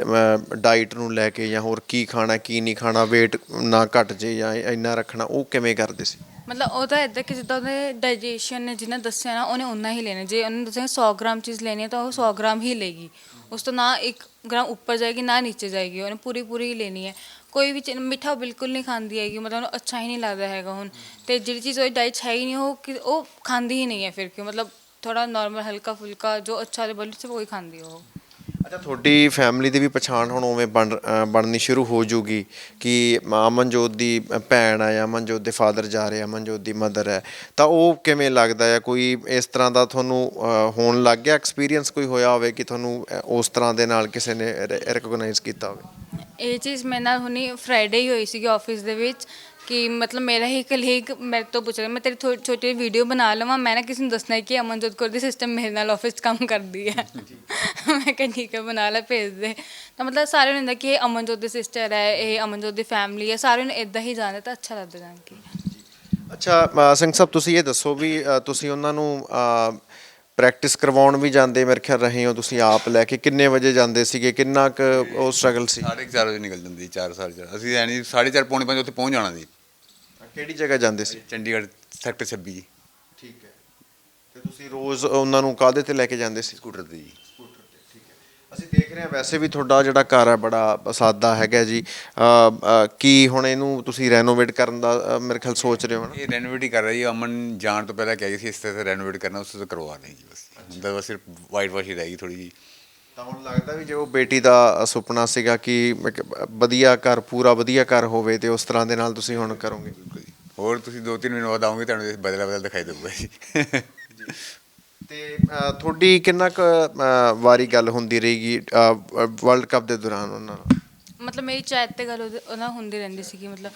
ਡਾਈਟ ਨੂੰ ਲੈ ਕੇ ਜਾਂ ਹੋਰ ਕੀ ਖਾਣਾ, ਕੀ ਨਹੀਂ ਖਾਣਾ, weight ਨਾ ਘਟ ਜੇ ਜਾਂ ਇੰਨਾ ਰੱਖਣਾ, ਉਹ ਕਿਵੇਂ ਕਰਦੇ ਸੀ? ਮਤਲਬ ਉਹ ਤਾਂ ਇਦਾਂ ਕਿ ਜਿੱਦਾਂ ਉਹਦੇ ਡਾਈਜੈਸ਼ਨ ਨੇ ਜਿਹਨੇ ਦੱਸਿਆ ਨਾ, ਉਹਨੇ ਉਨਾ ਹੀ ਲੈਣਾ। ਜੇ ਉਹਨੇ ਦੱਸਿਆ 100 ਗ੍ਰਾਮ ਚੀਜ਼ ਲੈਣੀ ਹੈ, ਤਾਂ ਉਹ 100 ਗ੍ਰਾਮ ਹੀ ਲਏਗੀ। ਉਸ ਤੋਂ ਨਾ 1 ਗ੍ਰਾਮ ਉੱਪਰ ਜਾਏਗੀ, ਨਾ ਨੀਚੇ ਜਾਏਗੀ। ਉਹਨੇ ਪੂਰੀ ਪੂਰੀ ਹੀ ਲੈਣੀ ਹੈ। ਕੋਈ ਵੀ ਚੀਜ਼- ਮਿੱਠਾ ਬਿਲਕੁਲ ਨਹੀਂ ਖਾਂਦੀ ਹੈਗੀ। ਮਤਲਬ ਉਹਨੂੰ ਅੱਛਾ ਹੀ ਨਹੀਂ ਲੱਗਦਾ ਹੈਗਾ ਹੁਣ। ਤੇ ਜਿਹੜੀ ਚੀਜ਼ ਉਹਦੀ ਡਾਈਟ 'ਚ ਹੈ ਹੀ ਨਹੀਂ, ਉਹ ਕਿ- ਉਹ ਖਾਂਦੀ ਹੀ ਨਹੀਂ ਹੈ ਫਿਰ। ਕਿ ਮਤਲਬ ਥੋੜਾ ਨਾਰਮਲ ਹਲਕਾ ਫੁਲਕਾ ਜੋ ਅੱਛਾ ਦੇ ਬੋਲੀ ਸਿਰਫ ਉਹੀ ਖਾਂਦੀ ਹੈ ਉਹ। ਅੱਛਾ ਤੁਹਾਡੀ ਫੈਮਿਲੀ ਦੀ ਵੀ ਪਛਾਣ ਹੁਣ ਉਵੇਂ ਬਣ ਬਣਨੀ ਸ਼ੁਰੂ ਹੋ ਜੂਗੀ ਕਿ ਅਮਨਜੋਤ ਦੀ ਭੈਣ ਆ ਜਾਂ ਅਮਨਜੋਤ ਦੇ ਫਾਦਰ ਜਾ ਰਹੇ ਆ, ਅਮਨਜੋਤ ਦੀ ਮਦਰ ਹੈ, ਤਾਂ ਉਹ ਕਿਵੇਂ ਲੱਗਦਾ ਆ ਕੋਈ ਇਸ ਤਰ੍ਹਾਂ ਦਾ ਤੁਹਾਨੂੰ ਹੋਣ ਲੱਗ ਗਿਆ? ਐਕਸਪੀਰੀਅੰਸ ਕੋਈ ਹੋਇਆ ਹੋਵੇ ਕਿ ਤੁਹਾਨੂੰ ਉਸ ਤਰ੍ਹਾਂ ਦੇ ਨਾਲ ਕਿਸੇ ਨੇ ਰੈਕਗਨਾਈਜ਼ ਕੀਤਾ ਹੋਵੇ? ਇਹ ਚੀਜ਼ ਮੇਰੇ ਨਾਲ ਹੁਣੀ ਫਰਾਈਡੇ ਹੀ ਹੋਈ ਸੀਗੀ ਆਫਿਸ ਦੇ ਵਿੱਚ ਕਿ ਮਤਲਬ ਮੇਰਾ ਹੀ ਕਲੀਗ ਮੇਰੇ ਤੋਂ ਪੁੱਛ ਰਿਹਾ ਮੈਂ ਤੇਰੀ ਥੋੜੀ ਛੋਟੀ ਵੀਡੀਓ ਬਣਾ ਲਵਾਂ ਮੈਂ ਨਾ ਕਿਸੇ ਨੂੰ ਦੱਸਣਾ ਹੈ ਕਿ ਅਮਨਜੋਤ ਕੌਰ ਦੀ ਸਿਸਟਮ ਮੇਰੇ ਨਾਲ ਆਫਿਸ 'ਚ ਕੰਮ ਕਰਦੀ ਹੈ। ਮੈਂ ਕਿਹਾ ਠੀਕ ਹੈ ਬਣਾ ਲੈ ਭੇਜ ਦੇ। ਤਾਂ ਮਤਲਬ ਸਾਰਿਆਂ ਨੂੰ ਹੁੰਦਾ ਕਿ ਇਹ ਅਮਨਜੋਤ ਦੀ ਸਿਸਟਰ ਹੈ ਇਹ ਅਮਨਜੋਤ ਦੀ ਫੈਮਿਲੀ ਹੈ ਸਾਰਿਆਂ ਨੂੰ ਇਦਾਂ ਹੀ ਜਾਣਦਾ ਤਾਂ ਅੱਛਾ ਲੱਗਦਾ ਜਾਣ ਕੇ। ਅੱਛਾ ਅ, ਸਿੰਘ ਸਾਹਿਬ ਤੁਸੀਂ ਇਹ ਦੱਸੋ ਵੀ ਅ, ਤੁਸੀਂ ਉਹਨਾਂ ਨੂੰ ਪ੍ਰੈਕਟਿਸ ਕਰਵਾਉਣ ਵੀ ਜਾਂਦੇ ਮੇਰੇ ਖਿਆਲ ਰਹੇ ਹੋ ਤੁਸੀਂ ਆਪ ਲੈ ਕੇ ਕਿੰਨੇ ਵਜੇ ਜਾਂਦੇ ਸੀਗੇ ਕਿੰਨਾ ਕੁ ਉਹ ਸਟਰਗਲ ਸੀ? ਸਾਢੇ ਕੁ ਚਾਰ ਵਜੇ ਨਿਕਲ ਜਾਂਦੀ 4 ਸਾਲ ਚ ਅਸੀਂ ਐ ਨਹੀਂ ਸਾਢੇ ਚਾਰ ਪੌਣੇ ਪੰਜ ਉੱਥੇ ਪਹੁੰਚ ਜਾਣਾ ਸੀ। ਕਿਹੜੀ ਜਗ੍ਹਾ ਜਾਂਦੇ ਸੀ? ਚੰਡੀਗੜ੍ਹ ਸੈਕਟਰ 26 ਜੀ। ਠੀਕ ਹੈ। ਤੇ ਤੁਸੀਂ ਰੋਜ਼ ਉਹਨਾਂ ਨੂੰ ਕਾਹਦੇ ਤੇ ਲੈ ਕੇ ਜਾਂਦੇ ਸੀ? ਸਕੂਟਰ ਤੇ ਜੀ। ਅਸੀਂ ਦੇਖ ਰਹੇ ਹਾਂ ਵੈਸੇ ਵੀ ਤੁਹਾਡਾ ਜਿਹੜਾ ਘਰ ਹੈ ਬੜਾ ਸਾਦਾ ਹੈਗਾ ਜੀ। ਕੀ ਹੁਣ ਇਹਨੂੰ ਤੁਸੀਂ ਰੈਨੋਵੇਟ ਕਰਨ ਦਾ ਮੇਰੇ ਖਿਆਲ ਸੋਚ ਰਹੇ ਹੋ ਨਾ ਇਹ ਰੈਨੋਵੇਟ ਹੀ ਕਰ ਰਹੀ ਹੈ ਅਮਨ ਜਾਣ ਤੋਂ ਪਹਿਲਾਂ ਕਹਿ ਗਈ ਸੀ ਇਸ ਤਰ੍ਹਾਂ ਰੈਨੋਵੇਟ ਕਰਨਾ ਉਸ ਤੋਂ ਕਰਵਾ ਰਹੇ ਜੀ ਬਸ। ਤਾਂ ਬਸ ਸਿਰਫ ਵਾਈਟ ਵਾਸ਼ ਹੀ ਰਹਿ ਗਈ ਥੋੜੀ ਜੀ ਤਾਂ ਹੁਣ ਲੱਗਦਾ ਵੀ ਜੇ ਉਹ ਬੇਟੀ ਦਾ ਸੁਪਨਾ ਸੀਗਾ ਕਿ ਵਧੀਆ ਘਰ ਪੂਰਾ ਵਧੀਆ ਘਰ ਹੋਵੇ ਤੇ ਉਸ ਤਰ੍ਹਾਂ ਦੇ ਨਾਲ ਤੁਸੀਂ ਹੁਣ ਕਰੋਗੇ। ਬਿਲਕੁਲ ਜੀ। ਹੋਰ ਤੁਸੀਂ ਦੋ ਤਿੰਨ ਮਹੀਨੇ ਬਾਅਦ ਆਓਗੇ ਤੁਹਾਨੂੰ ਬਦਲਾ ਬਦਲ ਦਿਖਾਈ ਦੇਊਗਾ ਜੀ। ਤੇ ਅ, ਤੁਹਾਡੀ ਕਿੰਨਾ ਕੁ ਅ, ਵਾਰੀ ਗੱਲ ਹੁੰਦੀ ਰਹੇਗੀ ਵਰਲਡ ਕੱਪ ਦੇ ਦੌਰਾਨ ਉਹਨਾਂ ਨਾਲ? ਮਤਲਬ ਮੇਰੀ ਚੈਟ ਤੇ ਗੱਲ ਉਹਦੇ- ਉਹਨਾਂ ਹੁੰਦੀ ਰਹਿੰਦੀ ਸੀਗੀ ਮਤਲਬ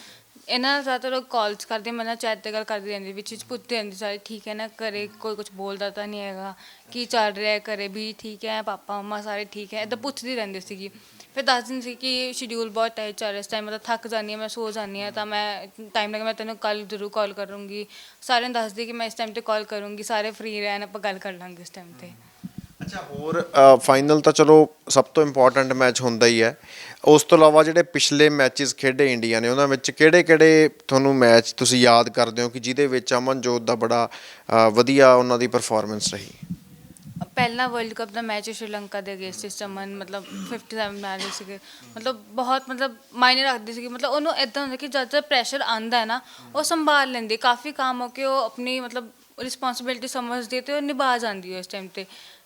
ਇਹਨਾਂ ਨਾਲ ਜ਼ਿਆਦਾਤਰ ਕਾਲਸ ਕਰਦੇ ਮੈਂ ਨਾ ਚੈਟ ਤੇ ਗੱਲ ਕਰਦੀ ਰਹਿੰਦੀ ਵਿੱਚ ਵਿੱਚ ਪੁੱਛਦੀ ਰਹਿੰਦੀ ਸਾਰੇ ਠੀਕ ਹੈ ਨਾ? ਘਰੇ ਕੋਈ ਕੁਝ ਬੋਲਦਾ ਤਾਂ ਨਹੀਂ ਹੈਗਾ? ਕੀ ਚੱਲ ਰਿਹਾ ਹੈ ਘਰੇ? ਵੀ ਠੀਕ ਹੈ? ਪਾਪਾ ਮਮਾ ਸਾਰੇ ਠੀਕ ਹੈ? ਇਦਾਂ ਪੁੱਛਦੀ ਰਹਿੰਦੀ ਸੀਗੀ। ਫਿਰ ਦੱਸ ਦਿੰਦੀ ਸੀ ਕਿ ਸ਼ਡਿਊਲ ਬਹੁਤ ਟਾਈਟ ਚੱਲ ਰਿਹਾ ਇਸ ਟਾਈਮ ਮਤਲਬ ਥੱਕ ਜਾਂਦੀ ਹਾਂ, ਮੈਂ ਸੋ ਜਾਂਦੀ ਹਾਂ, ਤਾਂ ਮੈਂ ਟਾਈਮ ਲੱਗਾ ਮੈਂ ਤੈਨੂੰ ਕੱਲ ਜ਼ਰੂਰ ਕਾਲ ਕਰੂੰਗੀ। ਸਾਰਿਆਂ ਨੂੰ ਦੱਸਦੀ ਕਿ ਮੈਂ ਇਸ ਟਾਈਮ ਤੇ ਕਾਲ ਕਰੂੰਗੀ, ਸਾਰੇ ਫ੍ਰੀ ਰਹਿਣ, ਆਪਾਂ ਗੱਲ ਕਰ ਲਾਂਗੇ ਇਸ ਟਾਈਮ ਤੇ। ਅੱਛਾ, ਹੋਰ ਫਾਈਨਲ ਤਾਂ ਚਲੋ ਸਭ ਤੋਂ ਇੰਪੋਰਟੈਂਟ ਮੈਚ ਹੁੰਦਾ ਹੀ ਹੈ। ਉਸ ਤੋਂ ਇਲਾਵਾ ਜਿਹੜੇ ਪਿਛਲੇ ਮੈਚਸ ਖੇਡੇ ਇੰਡੀਆ ਨੇ, ਉਹਨਾਂ ਵਿੱਚ ਕਿਹੜੇ-ਕਿਹੜੇ ਤੁਹਾਨੂੰ ਮੈਚ ਤੁਸੀਂ ਯਾਦ ਕਰਦੇ ਹੋ ਕਿ ਜਿਹਦੇ ਵਿੱਚ ਅਮਨਜੋਤ ਦਾ ਬੜਾ ਵਧੀਆ ਉਹਨਾਂ ਦੀ ਪਰਫਾਰਮੈਂਸ ਰਹੀ? ਪਹਿਲਾ ਵਰਲਡ ਕੱਪ ਦਾ ਮੈਚ ਸ਼੍ਰੀਲੰਕਾ ਦੇ ਅਗੇਂਸਟ ਚਮਨ ਮਤਲਬ 57 ਮਾਰੇ ਸੀਗੇ। ਮਤਲਬ ਬਹੁਤ ਮਤਲਬ ਮਾਇਨੇ ਰੱਖਦੀ ਸੀਗੀ। ਮਤਲਬ ਉਹਨੂੰ ਇਦਾਂ ਹੁੰਦਾ ਕਿ ਜਦ ਜਦ ਪ੍ਰੈਸ਼ਰ ਆਂਦਾ ਹੈ ਨਾ ਉਹ ਸੰਭਾਲ ਲੈਂਦੀ। ਹੈ। ਕਾਫੀ ਕੰਮ ਹੋ ਕੇ ਉਹ ਆਪਣੀ ਮਤਲਬ ਰਿਸਪੌਂਸਿਬਿਲਟੀ ਸਮਝਦੀ ਹੈ ਤੇ ਉਹ ਨਿਭਾ ਜਾਂਦੀ ਹੈ ਇਸ ਟਾਈਮ ਤੇ।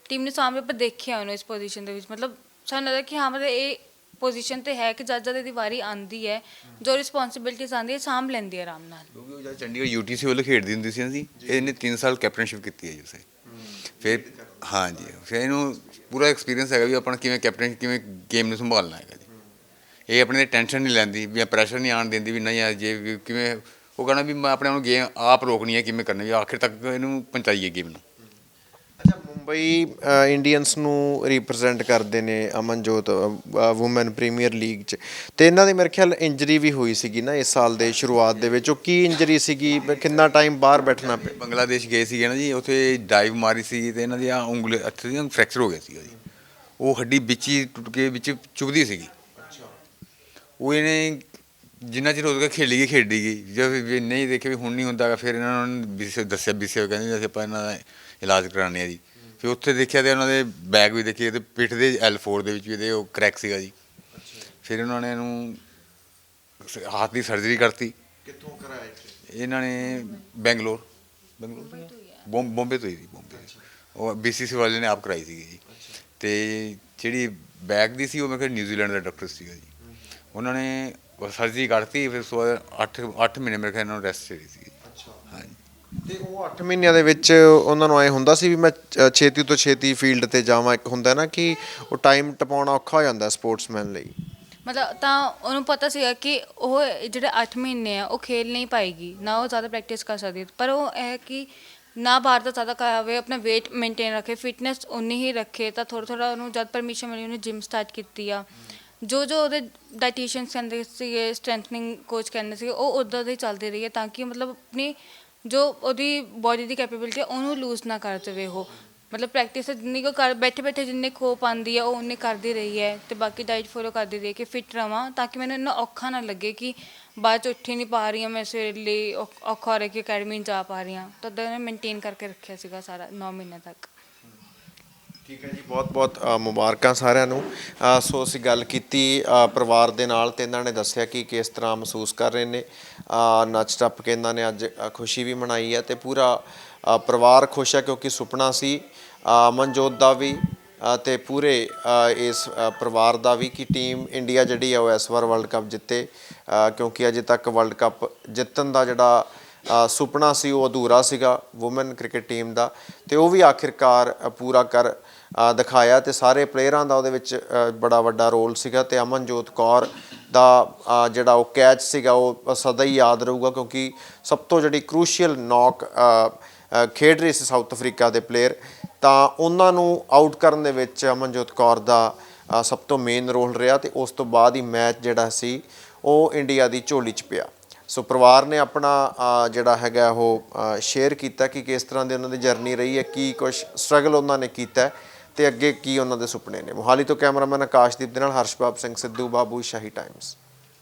ਟੀਮ ਨੇ ਸਾਹਮਣੇ ਆਪਾਂ ਦੇਖਿਆ ਉਹਨੂੰ ਇਸ ਪੋਜੀਸ਼ਨ ਦੇ ਵਿੱਚ। ਮਤਲਬ ਸਾਨੂੰ ਲੱਗਦਾ ਕਿ ਹਾਂ ਮਤਲਬ ਇਹ ਪੋਜੀਸ਼ਨ ਤੇ ਹੈ ਕਿ ਜਦ ਜਦ ਇਹਦੀ ਵਾਰੀ ਆਂਦੀ ਹੈ ਜੋ ਰਿਸਪੌਂਸਿਬਿਲਟੀਜ਼ ਆਂਦੀ ਹੈ ਸਾਂਭ ਲੈਂਦੀ ਹੈ ਆਰਾਮ ਨਾਲ। ਕਿਉਂਕਿ ਉਹ ਜਦ ਚੰਡੀਗੜ੍ਹ ਯੂਟੀਸੀ ਵੱਲੋਂ ਖੇਡਦੀ ਹੁੰਦੀ ਸੀ ਨਾ ਜੀ ਇਹਨੇ 3 ਸਾਲ ਕੈਪਟਨਸ਼ਿਪ ਕੀਤੀ ਹੈ ਜੀ ਉਸੇ। ਫਿਰ ਹਾਂਜੀ ਫਿਰ ਇਹਨੂੰ ਪੂਰਾ ਐਕਸਪੀਰੀਅੰਸ ਹੈਗਾ ਵੀ ਆਪਣਾ ਕਿਵੇਂ ਕੈਪਟਨ ਕਿਵੇਂ ਗੇਮ ਨੂੰ ਸੰਭਾਲਣਾ ਹੈਗਾ ਜੀ। ਇਹ ਆਪਣੇ ਤੇ ਟੈਨਸ਼ਨ ਨਹੀਂ ਲੈਂਦੀ ਵੀ ਪ੍ਰੈਸ਼ਰ ਨਹੀਂ ਆਣ ਦਿੰਦੀ ਵੀ ਨਹੀਂ ਆ ਜੇ ਵੀ ਕਿਵੇਂ, ਉਹ ਕਹਣਾ ਵੀ ਮੈਂ ਆਪਣੇ ਆਪ ਨੂੰ ਗੇਮ ਆਪ ਰੋਕਣੀ ਹੈ ਕਿਵੇਂ ਕਰਨੀ ਹੈ ਆਖਿਰ ਤੱਕ ਇਹਨੂੰ ਪਹੁੰਚਾਈਏ ਗੇਮ ਨੂੰ। ਮੁੰਬਈ ਇੰਡੀਅਨਸ ਨੂੰ ਰਿਪਰੈਜ਼ੈਂਟ ਕਰਦੇ ਨੇ ਅਮਨਜੋਤ ਔਮਨ ਪ੍ਰੀਮੀਅਰ ਲੀਗ 'ਚ। ਤੇ ਇਹਨਾਂ ਦੀ ਮੇਰੇ ਖਿਆਲ ਇੰਜਰੀ ਵੀ ਹੋਈ ਸੀਗੀ ਨਾ ਇਸ ਸਾਲ ਦੇ ਸ਼ੁਰੂਆਤ ਦੇ ਵਿੱਚ। ਉਹ ਕੀ ਇੰਜਰੀ ਸੀਗੀ? ਕਿੰਨਾ ਟਾਈਮ ਬਾਹਰ ਬੈਠਣਾ ਪਿਆ? ਬੰਗਲਾਦੇਸ਼ ਗਏ ਸੀਗੇ ਨਾ ਜੀ, ਉੱਥੇ ਡਾਈਵ ਮਾਰੀ ਸੀ ਤੇ ਇਹਨਾਂ ਦੀਆਂ ਉਂਗਲ ਹੱਥ ਦੀਆਂ ਫ੍ਰੈਕਚਰ ਹੋ ਗਿਆ ਸੀਗਾ ਜੀ। ਉਹ ਹੱਡੀ ਵਿੱਚ ਹੀ ਟੁੱਟ ਕੇ ਵਿੱਚ ਚੁਭਦੀ ਸੀਗੀ। ਉਹ ਇਹਨੇ ਜਿੰਨਾ ਚਿਰ ਉਹਦੇ ਖੇਲੀ ਗਈ, ਖੇਡੀ ਗਈ। ਜੇ ਵੀ ਨਹੀਂ ਦੇਖੇ ਵੀ ਹੁਣ ਨਹੀਂ ਹੁੰਦਾਗਾ ਫਿਰ ਇਹਨਾਂ ਨੂੰ ਵਿਸੇ ਦੱਸਿਆ ਵਿਸੇ ਕਹਿੰਦੇ ਅਸੀਂ ਆਪਾਂ ਇਹਨਾਂ ਦਾ ਇਲਾਜ ਕਰਾਉਂਦੇ ਆ ਜੀ। ਫਿਰ ਉੱਥੇ ਦੇਖਿਆ ਤੇ ਉਹਨਾਂ ਦੇ ਬੈਗ ਵੀ ਦੇਖੇ ਤੇ ਪਿੱਠ ਦੇ L4 ਦੇ ਵਿੱਚ ਵੀ ਇਹਦੇ ਉਹ ਕ੍ਰੈਕ ਸੀਗਾ ਜੀ। ਫਿਰ ਉਹਨਾਂ ਨੇ ਇਹਨੂੰ ਹੱਥ ਦੀ ਸਰਜਰੀ ਕਰਤੀ। ਕਿੱਥੋਂ ਕਰਾਇਆ ਇਹਨਾਂ ਨੇ ਬੈਂਗਲੌਰ। ਬੈਂਗਲੌਰ? ਬੰਬ ਬੰਬੇ ਤੋਂ ਹੀ ਸੀ ਬੰਬੇ ਉਹ ਬੀਸੀਸੀ ਵਾਲੇ ਨੇ ਆਪ ਕਰਾਈ ਸੀਗੀ ਜੀ। ਤੇ ਜਿਹੜੀ ਬੈਕ ਦੀ ਸੀ ਉਹ ਮੈਂ ਕਿਹਾ ਨਿਊਜ਼ੀਲੈਂਡ ਦਾ ਡਾਕਟਰ ਸੀਗਾ ਜੀ। ਉਹਨਾਂ ਨੇ ਸਰਜਰੀ ਕਰਤੀ ਫਿਰ ਸੋ 8 8 ਮਹੀਨੇ ਮੇਰੇ ਖਿਆਲ ਨਾਲ ਰੈਸਟ ਚਾਹੀਦੀ ਸੀ ਅੱਛਾ। ਹਾਂਜੀ। ਤੇ ਉਹ 8 ਮਹੀਨਿਆਂ ਦੇ ਵਿੱਚ ਉਹਨਾਂ ਨੂੰ ਐ ਹੁੰਦਾ ਸੀ ਵੀ ਮੈਂ ਛੇਤੀ ਤੋਂ ਛੇਤੀ ਫੀਲਡ ਤੇ ਜਾਵਾਂ। ਇੱਕ ਹੁੰਦਾ ਨਾ ਕਿ ਉਹ ਟਾਈਮ ਟਪਾਉਣਾ ਔਖਾ ਹੋ ਜਾਂਦਾ ਸਪੋਰਟਸਮੈਨ ਲਈ। ਮਤਲਬ ਤਾਂ ਉਹਨੂੰ ਪਤਾ ਸੀਗਾ ਕਿ ਉਹ ਜਿਹੜੇ 8 ਮਹੀਨੇ ਆ, ਉਹ ਖੇਲ ਨਹੀਂ ਪਾਏਗੀ। ਨਾ ਉਹ ਜ਼ਿਆਦਾ ਪ੍ਰੈਕਟਿਸ ਕਰ ਸਕਦੀ। ਪਰ ਉਹ ਇਹ ਕਿ ਨਾ ਬਾਹਰ ਦਾ ਜ਼ਿਆਦਾ ਕਰਾਵੇ ਆਪਣਾ weight ਮੇਨਟੇਨ ਰੱਖੇ ਫਿਟਨੈਸ ਉਨੀ ਹੀ ਰੱਖੇ, ਤਾਂ ਥੋੜਾ ਥੋੜਾ ਉਹਨੂੰ ਜਦ ਪਰਮਿਸ਼ਨ ਮਿਲੀ, ਉਹਨੇ ਜਿਮ ਸਟਾਰਟ ਕੀਤੀ ਆ। ਜੋ ਜੋ ਉਹਦੇ ਡਾਈਟੀਸ਼ੀਅਨਸ ਕਹਿੰਦੇ ਸੀਗੇ ਸਟਰੈਂਥਨਿੰਗ ਕੋਚ ਕਹਿੰਦੇ ਸੀਗੇ, ਉਹ ਉਦਾਂ ਦੇ ਹੀ ਚੱਲਦੇ ਰਹੀਏ ਤਾਂ ਕਿ ਮਤਲਬ ਆਪਣੀ ਜੋ ਉਹਦੀ ਬਾਡੀ ਦੀ ਕੈਪੇਬਿਲਿਟੀ ਉਹਨੂੰ ਲੂਜ਼ ਨਾ ਕਰ ਦੇਵੇ ਉਹ। ਮਤਲਬ ਪ੍ਰੈਕਟਿਸ ਜਿੰਨੀ ਕੋ ਕਰ ਬੈਠੇ ਬੈਠੇ ਜਿੰਨੇ ਖੋ ਪਾਉਂਦੀ ਹੈ, ਉਹ ਉਹਨੇ ਕਰਦੀ ਰਹੀ ਹੈ ਤੇ ਬਾਕੀ ਡਾਈਟ ਫੋਲੋ ਕਰਦੀ ਰਹੀ ਹੈ ਕਿ ਫਿਟ ਰਵਾਂ ਤਾਂ ਕਿ ਮੈਨੂੰ ਇੰਨਾ ਔਖਾ ਨਾ ਲੱਗੇ ਕਿ ਬਾਅਦ ਚ ਉੱਠੀ ਨਹੀਂ ਪਾ ਰਹੀ ਹਾਂ ਮੈਂ ਸਵੇਰੇ ਲਈ ਔਖ- ਔਖਾ ਹੋ ਰਿਹਾ ਕਿ ਅਕੈਡਮੀ ਜਾ ਪਾ ਰਹੀ ਹਾਂ ਤਾਂ ਉਹਦਾ ਮੈਂ ਮੇਨਟੇਨ ਕਰਕੇ ਰੱਖਿਆ ਸੀਗਾ ਸਾਰਾ 9 ਮਹੀਨੇ ਤੱਕ। ਠੀਕ ਹੈ ਜੀ ਬਹੁਤ ਬਹੁਤ ਮੁਬਾਰਕਾਂ ਸਾਰਿਆਂ ਨੂੰ। ਸੋ ਅਸੀਂ ਗੱਲ ਕੀਤੀ ਪਰਿਵਾਰ ਦੇ ਨਾਲ ਤੇ ਇਹਨਾਂ ਨੇ ਦੱਸਿਆ ਕਿ ਕਿਸ ਤਰ੍ਹਾਂ ਮਹਿਸੂਸ ਕਰ ਰਹੇ ਨੇ। ਨੱਚ ਟੱਪ ਕੇ ਇਹਨਾਂ ਨੇ ਅੱਜ ਖੁਸ਼ੀ ਵੀ ਮਨਾਈ ਹੈ ਤੇ ਪੂਰਾ ਪਰਿਵਾਰ ਖੁਸ਼ ਹੈ ਕਿਉਂਕਿ ਸੁਪਨਾ ਸੀ। ਅ, ਮਨਜੋਤ ਦਾ ਵੀ ਅ, ਤੇ ਪੂਰੇ ਇਸ ਪਰਿਵਾਰ ਦਾ ਵੀ ਕਿ ਟੀਮ ਇੰਡੀਆ ਜਿਹੜੀ ਹੈ ਉਹ ਇਸ ਵਾਰ ਵਰਲਡ ਕੱਪ ਜਿੱਤੇ। ਕਿਉਂਕਿ ਅਜੇ ਤੱਕ ਵਰਲਡ ਕੱਪ ਜਿੱਤਣ ਦਾ ਜਿਹੜਾ ਸੁਪਨਾ ਸੀ ਉਹ ਅਧੂਰਾ ਸੀਗਾ ਔਮਨ ਕ੍ਰਿਕਟ ਟੀਮ ਦਾ। ਤੇ ਉਹ ਵੀ ਆਖਿਰਕਾਰ ਪੂਰਾ ਕਰ ਦਿਖਾਇਆ ਤੇ ਸਾਰੇ ਪਲੇਅਰਾਂ ਦਾ ਉਹਦੇ ਵਿੱਚ ਬੜਾ ਵੱਡਾ ਰੋਲ ਸੀਗਾ ਤੇ ਅਮਨਜੋਤ ਕੌਰ ਦਾ ਜਿਹੜਾ ਉਹ ਕੈਚ ਸੀਗਾ, ਉਹ ਸਦਾ ਹੀ ਯਾਦ ਰਹੂਗਾ ਕਿਉਂਕਿ ਸਭ ਤੋਂ ਜਿਹੜੀ ਕ੍ਰੂਸ਼ੀਅਲ ਨੌਕ ਖੇਡ ਰਹੀ ਸੀ ਸਾਊਥ ਅਫਰੀਕਾ ਦੇ ਪਲੇਅਰ ਤਾਂ ਉਹਨਾਂ ਨੂੰ ਆਊਟ ਕਰਨ ਦੇ ਵਿੱਚ ਅਮਨਜੋਤ ਕੌਰ ਦਾ ਸਭ ਤੋਂ ਮੇਨ ਰੋਲ ਰਿਹਾ ਤੇ ਉਸ ਤੋਂ ਬਾਅਦ ਹੀ ਮੈਚ ਜਿਹੜਾ ਸੀ, ਉਹ ਇੰਡੀਆ ਦੀ ਝੋਲੀ 'ਚ ਪਿਆ। ਸੋ ਪਰਿਵਾਰ ਨੇ ਆਪਣਾ ਜਿਹੜਾ ਹੈਗਾ ਉਹ ਸ਼ੇਅਰ ਕੀਤਾ ਕਿ ਕਿਸ ਤਰ੍ਹਾਂ ਦੀ ਉਹਨਾਂ ਦੀ ਜਰਨੀ ਰਹੀ ਹੈ, ਕੀ ਕੁਝ ਸਟਰਗਲ ਉਹਨਾਂ ਨੇ ਕੀਤਾ ਤੇ ਅੱਗੇ ਕੀ ਉਹਨਾਂ ਦੇ ਸੁਪਨੇ ਨੇ? ਮੋਹਾਲੀ ਤੋਂ ਕੈਮਰਾਮੈਨ ਆਕਾਸ਼ਦੀਪ ਦੇ ਨਾਲ ਹਰਸ਼ਪਾਪ ਸਿੰਘ, ਸਿੱਧੂ ਬਾਬੂ, ਸ਼ਾਹੀ ਟਾਈਮਸ